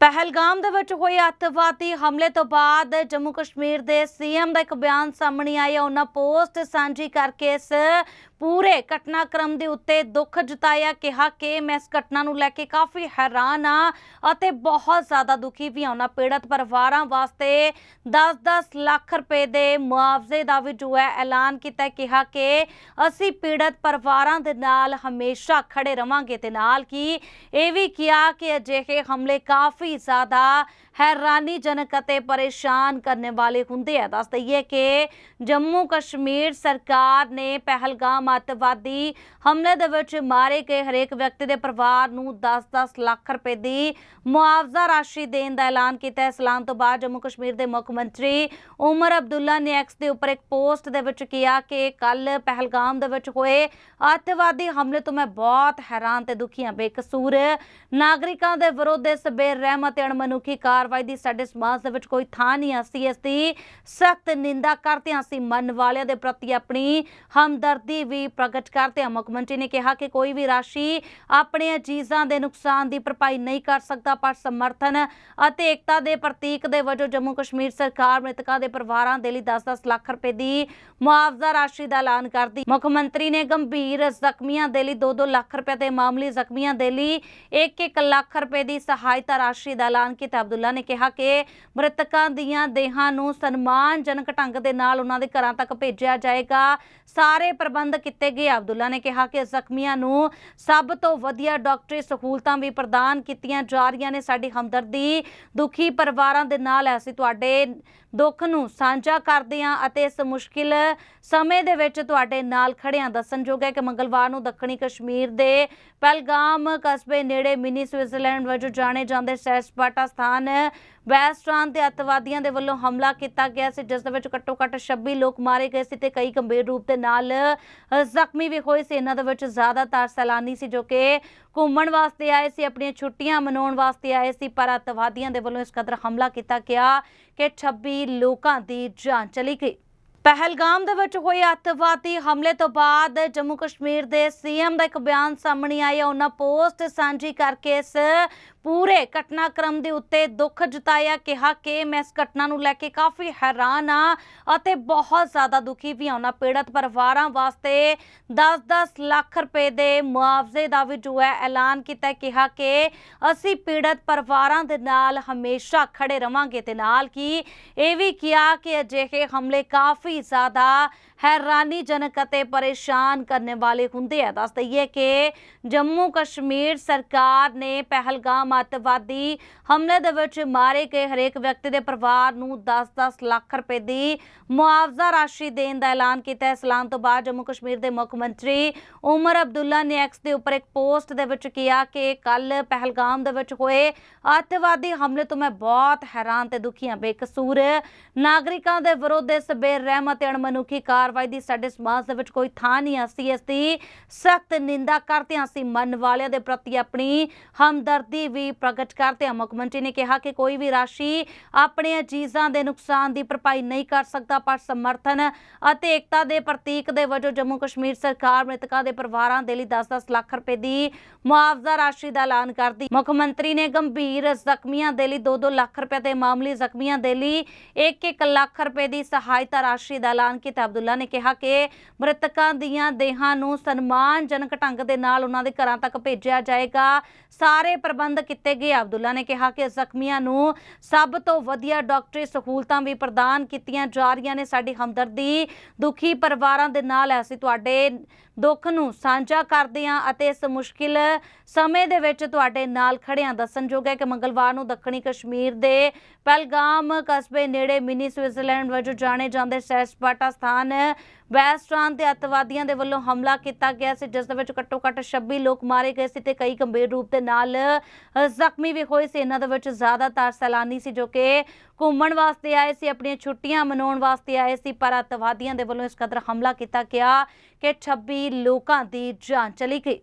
ਪਹਿਲਗਾਮ ਦੇ ਵਿੱਚ ਹੋਏ ਅੱਤਵਾਦੀ ਹਮਲੇ ਤੋਂ ਬਾਅਦ ਜੰਮੂ ਕਸ਼ਮੀਰ ਦੇ ਸੀਐਮ ਦਾ ਇੱਕ ਬਿਆਨ ਸਾਹਮਣੇ ਆਇਆ। ਉਹਨਾਂ ਪੋਸਟ ਸਾਂਝੀ ਕਰਕੇ ਇਸ ਪੂਰੇ ਘਟਨਾਕ੍ਰਮ ਦੇ ਉੱਤੇ ਦੁੱਖ ਜਤਾਇਆ, ਕਿਹਾ ਕਿ ਮੈਂ ਇਸ ਘਟਨਾ ਨੂੰ ਲੈ ਕੇ ਕਾਫੀ ਹੈਰਾਨ ਆ ਅਤੇ ਬਹੁਤ ਜ਼ਿਆਦਾ ਦੁਖੀ ਵੀ ਹਾਂ। ਉਹਨਾਂ ਪੀੜਤ ਪਰਿਵਾਰਾਂ ਵਾਸਤੇ 10-10 ਲੱਖ ਰੁਪਏ ਦੇ ਮੁਆਵਜ਼ੇ ਦਾ ਵੀ ਜੋ ਹੈ ਐਲਾਨ ਕੀਤਾ ਕਿਹਾ ਕਿ ਅਸੀਂ ਪੀੜਤ ਪਰਿਵਾਰਾਂ ਦੇ ਨਾਲ ਹਮੇਸ਼ਾ ਖੜੇ ਰਵਾਂਗੇ ਤੇ ਨਾਲ ਕੀ ਇਹ ਵੀ ਕਿਹਾ ਕਿ ਅਜਿਹੇ ਹਮਲੇ ਕਾਫੀ ਜ਼ਿਆਦਾ ਹੈਰਾਨੀਜਨਕ ਅਤੇ ਪਰੇਸ਼ਾਨ ਕਰਨ ਵਾਲੇ ਹੁੰਦੇ ਆ। ਦੱਸ ਦਈਏ ਕਿ ਜੰਮੂ ਕਸ਼ਮੀਰ ਸਰਕਾਰ ਨੇ ਪਹਿਲਗਾਮ ਅੱਤਵਾਦੀ ਹਮਲੇ ਦੇ ਵਿੱਚ ਮਾਰੇ ਗਏ ਹਰੇਕ ਵਿਅਕਤੀ ਦੇ ਪਰਿਵਾਰ ਨੂੰ 10-10 ਲੱਖ ਰੁਪਏ ਦੀ ਮੁਆਵਜ਼ਾ ਰਾਸ਼ੀ ਦੇਣ ਦਾ ਐਲਾਨ ਕੀਤਾ। ਹੈ ਐਲਾਨ ਤੋਂ ਬਾਅਦ ਜੰਮੂ ਕਸ਼ਮੀਰ ਦੇ ਮੁੱਖ ਮੰਤਰੀ ਉਮਰ ਅਬਦੁੱਲਾ ਨੇ ਐਕਸ ਦੇ ਉੱਪਰ ਇੱਕ ਪੋਸਟ ਦੇ ਵਿੱਚ ਕਿਹਾ ਕਿ ਕੱਲ ਪਹਿਲਗਾਮ ਦੇ ਵਿੱਚ ਹੋਏ ਅੱਤਵਾਦੀ ਹਮਲੇ ਤੋਂ ਮੈਂ ਬਹੁਤ ਹੈਰਾਨ ਤੇ ਦੁਖੀ ਹਾਂ। ਬੇਕਸੂਰ ਨਾਗਰਿਕਾਂ ਦੇ ਵਿਰੁੱਧ ਇਸ ਬੇਰਹਿਮ ਅਤੇ ਅਣਮਨੁੱਖੀ ਕਾਰਵਾਈ ਦੀ ਸਾਡੇ ਸਮਾਜ ਦੇ ਵਿੱਚ ਕੋਈ ਥਾਂ ਨਹੀਂ ਅਸੀਂ ਇਸ ਦੀ ਸਖਤ ਨਿੰਦਾ ਕਰਦੇ ਹਾਂ। ਅਸੀਂ ਮਨ ਵਾਲਿਆਂ ਦੇ ਪ੍ਰਤੀ ਆਪਣੀ ਹਮਦਰਦੀ ਵੀ ਪ੍ਰਗਟ ਕਰਦੇ ਹਾਂ ਮੁੱਖ ਮੰਤਰੀ ਨੇ ਕਿਹਾ ਕਿ ਕੋਈ ਵੀ ਰਾਸ਼ੀ ਆਪਣੇ ਅਜੀਜ਼ਾਂ ਦੇ ਨੁਕਸਾਨ ਦੀ ਭਰਪਾਈ ਨਹੀਂ ਕਰ ਸਕਦਾ, ਪਰ ਸਮਰਥਨ ਅਤੇ ਏਕਤਾ ਦੇ ਪ੍ਰਤੀਕ ਦੇ ਵਜੋਂ ਜੰਮੂ ਕਸ਼ਮੀਰ ਸਰਕਾਰ ਮ੍ਰਿਤਕਾਂ ਦੇ ਪਰਿਵਾਰਾਂ ਦੇ ਲਈ 10-10 ਲੱਖ ਰੁਪਏ ਦੀ ਮੁਆਵਜ਼ਾ ਰਾਸ਼ੀ ਦਾ ਐਲਾਨ ਕਰਦੀ। ਮੁੱਖ ਮੰਤਰੀ ਨੇ ਗੰਭੀਰ ਜ਼ਖਮੀਆਂ ਦੇ ਲਈ 2-2 ਲੱਖ ਰੁਪਏ ਤੇ ਮਾਮੂਲੀ ਜ਼ਖਮੀਆਂ ਦੇ ਲਈ 1-1 ਲੱਖ ਰੁਪਏ ਦੀ ਸਹਾਇਤਾ ਰਾਸ਼ੀ ਦਾ ਐਲਾਨ ਕੀਤਾ। ਅਬਦੁੱਲਾ ਨੇ ਕਿਹਾ ਕਿ ਮ੍ਰਿਤਕਾਂ ਦੀਆਂ ਦੇਹਾਂ ਨੂੰ ਸਨਮਾਨਜਨਕ ਢੰਗ ਦੇ ਨਾਲ ਉਹਨਾਂ ਦੇ ਘਰਾਂ ਤੱਕ ਭੇਜਿਆ ਜਾਏਗਾ। ਸਾਰੇ ਪ੍ਰਬੰਧ ਕੀਤੇ ਗਏ। ਅਬਦੁੱਲਾ ਨੇ ਕਿਹਾ ਕਿ ਜ਼ਖਮੀਆਂ ਨੂੰ ਸਭ ਤੋਂ ਵਧੀਆ ਡਾਕਟਰੀ ਸਹੂਲਤਾਂ ਵੀ ਪ੍ਰਦਾਨ ਕੀਤੀਆਂ ਜਾ ਰਹੀਆਂ ਨੇ। ਸਾਡੀ ਹਮਦਰਦੀ ਦੁਖੀ ਪਰਿਵਾਰਾਂ ਦੇ ਨਾਲ ਅਸੀਂ ਤੁਹਾਡੇ ਦੁੱਖ ਨੂੰ ਸਾਂਝਾ ਕਰਦੇ ਹਾਂ ਅਤੇ ਇਸ ਮੁਸ਼ਕਿਲ ਸਮੇਂ ਦੇ ਵਿੱਚ ਤੁਹਾਡੇ ਨਾਲ ਖੜੇ ਹਾਂ ਦੱਸਣਯੋਗ ਹੈ ਕਿ ਮੰਗਲਵਾਰ ਨੂੰ ਦੱਖਣੀ ਕਸ਼ਮੀਰ ਦੇ ਪਹਿਲਗਾਮ ਕਸਬੇ ਨੇੜੇ ਮਿਨੀ ਸਵਿਟਜ਼ਰਲੈਂਡ ਵਜੋਂ ਜਾਣੇ ਜਾਂਦੇ ਸੈਰ ਸਪਾਟਾ ਸਥਾਨ ਵੈਸਟਰਨ ਤੇ ਅੱਤਵਾਦੀਆਂ ਦੇ ਵੱਲੋਂ ਹਮਲਾ ਕੀਤਾ ਗਿਆ ਸੀ, ਜਿਸ ਦੇ ਵਿੱਚ ਘੱਟੋ ਘੱਟ 26 ਲੋਕ ਮਾਰੇ ਗਏ ਸੀ ਤੇ ਕਈ ਗੰਭੀਰ ਰੂਪ ਦੇ ਨਾਲ ਜ਼ਖਮੀ ਵੀ ਹੋਏ ਸੀ। ਇਹਨਾਂ ਦੇ ਵਿੱਚ ਜ਼ਿਆਦਾਤਰ ਸੈਲਾਨੀ ਸੀ ਜੋ ਕਿ ਘੁੰਮਣ ਵਾਸਤੇ ਆਏ ਸੀ, ਆਪਣੀਆਂ ਛੁੱਟੀਆਂ ਮਨਾਉਣ ਵਾਸਤੇ ਆਏ ਸੀ, ਪਰ ਅੱਤਵਾਦੀਆਂ ਦੇ ਵੱਲੋਂ ਇਸ ਕਦਰ ਹਮਲਾ ਕੀਤਾ ਗਿਆ ਕਿ 26 ਲੋਕਾਂ ਦੀ ਜਾਨ ਚਲੀ ਗਈ। ਪਹਿਲਗਾਮ ਦੇ ਵਿੱਚ ਹੋਏ ਅੱਤਵਾਦੀ ਹਮਲੇ ਤੋਂ ਬਾਅਦ ਜੰਮੂ ਕਸ਼ਮੀਰ ਦੇ ਸੀਐਮ ਦਾ ਇੱਕ ਬਿਆਨ ਸਾਹਮਣੇ ਆਇਆ। ਉਹਨਾਂ ਪੋਸਟ ਸਾਂਝੀ ਕਰਕੇ ਇਸ ਪੂਰੇ ਘਟਨਾਕ੍ਰਮ ਦੇ ਉੱਤੇ ਦੁੱਖ ਜਤਾਇਆ, ਕਿਹਾ ਕਿ ਮੈਂ ਇਸ ਘਟਨਾ ਨੂੰ ਲੈ ਕੇ ਕਾਫੀ ਹੈਰਾਨ ਆ ਅਤੇ ਬਹੁਤ ਜ਼ਿਆਦਾ ਦੁਖੀ ਵੀ ਹਾਂ। ਉਹਨਾਂ ਪੀੜਤ ਪਰਿਵਾਰਾਂ ਵਾਸਤੇ 10-10 ਲੱਖ ਰੁਪਏ ਦੇ ਮੁਆਵਜ਼ੇ ਦਾ ਵੀ ਜੋ ਹੈ ਐਲਾਨ ਕੀਤਾ ਕਿਹਾ ਕਿ ਅਸੀਂ ਪੀੜਤ ਪਰਿਵਾਰਾਂ ਦੇ ਨਾਲ ਹਮੇਸ਼ਾ ਖੜੇ ਰਵਾਂਗੇ। ਤੇ ਨਾਲ ਕੀ ਇਹ ਵੀ ਕਿਹਾ ਕਿ ਅਜਿਹੇ ਹਮਲੇ ਕਾਫੀ ਜ਼ਿਆਦਾ ਹੈਰਾਨੀਜਨਕ ਅਤੇ ਪਰੇਸ਼ਾਨ ਕਰਨ ਵਾਲੇ ਹੁੰਦੇ ਆ। ਦੱਸ ਦਈਏ ਕਿ ਜੰਮੂ ਕਸ਼ਮੀਰ ਸਰਕਾਰ ਨੇ ਪਹਿਲਗਾਮ ਅੱਤਵਾਦੀ ਹਮਲੇ ਦੇ ਵਿੱਚ ਮਾਰੇ ਗਏ ਹਰੇਕ ਵਿਅਕਤੀ ਦੇ ਪਰਿਵਾਰ ਨੂੰ 10-10 ਲੱਖ ਰੁਪਏ ਦੀ ਮੁਆਵਜ਼ਾ ਰਾਸ਼ੀ ਦੇਣ ਦਾ ਐਲਾਨ ਕੀਤਾ। ਹੈ ਐਲਾਨ ਤੋਂ ਬਾਅਦ ਜੰਮੂ ਕਸ਼ਮੀਰ ਦੇ ਮੁੱਖ ਮੰਤਰੀ ਉਮਰ ਅਬਦੁੱਲਾ ਨੇ ਐਕਸ ਦੇ ਉੱਪਰ ਇੱਕ ਪੋਸਟ ਦੇ ਵਿੱਚ ਕਿਹਾ ਕਿ ਕੱਲ ਪਹਿਲਗਾਮ ਦੇ ਵਿੱਚ ਹੋਏ ਅੱਤਵਾਦੀ ਹਮਲੇ ਤੋਂ ਮੈਂ ਬਹੁਤ ਹੈਰਾਨ ਤੇ ਦੁਖੀ ਹਾਂ। ਬੇਕਸੂਰ ਨਾਗਰਿਕਾਂ ਦੇ ਵਿਰੁੱਧ ਇਸ ਬੇਰਹਿਮ ਅਤੇ ਅਣਮਨੁੱਖੀ ਕਾਰ ਕਾਰਵਾਈ ਦੀ ਸਾਡੇ ਸਮਾਜ ਦੇ ਵਿੱਚ ਕੋਈ ਥਾਂ ਨਹੀਂ ਅਸੀਂ ਇਸ ਦੀ ਸਖਤ ਨਿੰਦਾ ਕਰਦੇ ਹਾਂ। ਅਸੀਂ ਮਨ ਵਾਲਿਆਂ ਦੇ ਪ੍ਰਤੀ ਆਪਣੀ ਹਮਦਰਦੀ ਵੀ ਪ੍ਰਗਟ ਕਰਦੇ ਹਾਂ। ਮੁੱਖ ਮੰਤਰੀ ਨੇ ਕਿਹਾ ਕਿ ਕੋਈ ਵੀ ਰਾਸ਼ੀ ਆਪਣੇ ਅਜੀਜ਼ਾਂ ਦੇ ਨੁਕਸਾਨ ਦੀ ਭਰਪਾਈ ਨਹੀਂ ਕਰ ਸਕਦਾ, ਪਰ ਸਮਰਥਨ ਅਤੇ ਏਕਤਾ ਦੇ ਪ੍ਰਤੀਕ ਦੇ ਵਜੋਂ ਜੰਮੂ ਕਸ਼ਮੀਰ ਸਰਕਾਰ ਮ੍ਰਿਤਕਾਂ ਦੇ ਪਰਿਵਾਰਾਂ ਦੇ ਲਈ 10-10 ਲੱਖ ਰੁਪਏ ਦੀ ਮੁਆਵਜ਼ਾ ਰਾਸ਼ੀ ਦਾ ਐਲਾਨ ਕਰਦੀ। ਮੁੱਖ ਮੰਤਰੀ ਨੇ ਗੰਭੀਰ ਜ਼ਖਮੀਆਂ ਦੇ ਲਈ 2-2 ਲੱਖ ਰੁਪਏ ਤੇ ਮਾਮੂਲੀ ਜ਼ਖਮੀਆਂ ਦੇ ਲਈ 1-1 ਲੱਖ ਰੁਪਏ ਦੀ ਸਹਾਇਤਾ ਰਾਸ਼ੀ ਦਾ ਐਲਾਨ ਕੀਤਾ। ਅਬਦੁੱਲਾ ਨੇ ਕਿਹਾ ਕਿ ਮ੍ਰਿਤਕਾਂ ਦੀਆਂ ਦੇਹਾਂ ਨੂੰ ਸਨਮਾਨਜਨਕ ਢੰਗ ਦੇ ਨਾਲ ਉਹਨਾਂ ਦੇ ਘਰਾਂ ਤੱਕ ਭੇਜਿਆ ਜਾਏਗਾ। ਸਾਰੇ ਪ੍ਰਬੰਧ ਕੀਤੇ ਗਏ। ਅਬਦੁੱਲਾ ਨੇ ਕਿਹਾ ਕਿ ਜ਼ਖਮੀਆਂ ਨੂੰ ਸਭ ਤੋਂ ਵਧੀਆ ਡਾਕਟਰੀ ਸਹੂਲਤਾਂ ਵੀ ਪ੍ਰਦਾਨ ਕੀਤੀਆਂ ਜਾ ਰਹੀਆਂ ਨੇ। ਸਾਡੀ ਹਮਦਰਦੀ ਦੁਖੀ ਪਰਿਵਾਰਾਂ ਦੇ ਨਾਲ ਅਸੀਂ ਤੁਹਾਡੇ ਦੁੱਖ ਨੂੰ ਸਾਂਝਾ ਕਰਦੇ ਹਾਂ ਅਤੇ ਇਸ ਮੁਸ਼ਕਿਲ ਸਮੇਂ ਦੇ ਵਿੱਚ ਤੁਹਾਡੇ ਨਾਲ ਖੜੇ ਹਾਂ। ਦੱਸਣਯੋਗ ਹੈ ਕਿ ਮੰਗਲਵਾਰ ਨੂੰ ਦੱਖਣੀ ਕਸ਼ਮੀਰ ਦੇ ਪਹਿਲਗਾਮ ਕਸਬੇ ਨੇੜੇ ਮਿਨੀ ਸਵਿਟਜ਼ਰਲੈਂਡ ਵਜੋਂ ਜਾਣੇ ਜਾਂਦੇ ਸੈਰ ਸਪਾਟਾ ਸਥਾਨ ਵੈਸਟਰਨ ਤੇ ਅੱਤਵਾਦੀਆਂ ਦੇ ਵੱਲੋਂ ਹਮਲਾ ਕੀਤਾ ਗਿਆ ਸੀ, ਜਿਸ ਦੇ ਵਿੱਚ ਘੱਟੋ ਘੱਟ 26 ਲੋਕ ਮਾਰੇ ਗਏ ਸੀ ਤੇ ਕਈ ਗੰਭੀਰ ਰੂਪ ਦੇ ਨਾਲ ਜ਼ਖਮੀ ਵੀ ਹੋਏ ਸੀ। ਇਹਨਾਂ ਦੇ ਵਿੱਚ ਜ਼ਿਆਦਾਤਰ ਸੈਲਾਨੀ ਸੀ ਜੋ ਕਿ ਘੁੰਮਣ ਵਾਸਤੇ ਆਏ ਸੀ, ਆਪਣੀਆਂ ਛੁੱਟੀਆਂ ਮਨਾਉਣ ਵਾਸਤੇ ਆਏ ਸੀ, ਪਰ ਅੱਤਵਾਦੀਆਂ ਦੇ ਵੱਲੋਂ ਇਸ ਕਦਰ ਹਮਲਾ ਕੀਤਾ ਗਿਆ ਕਿ 26 ਲੋਕਾਂ ਦੀ ਜਾਨ ਚਲੀ ਗਈ।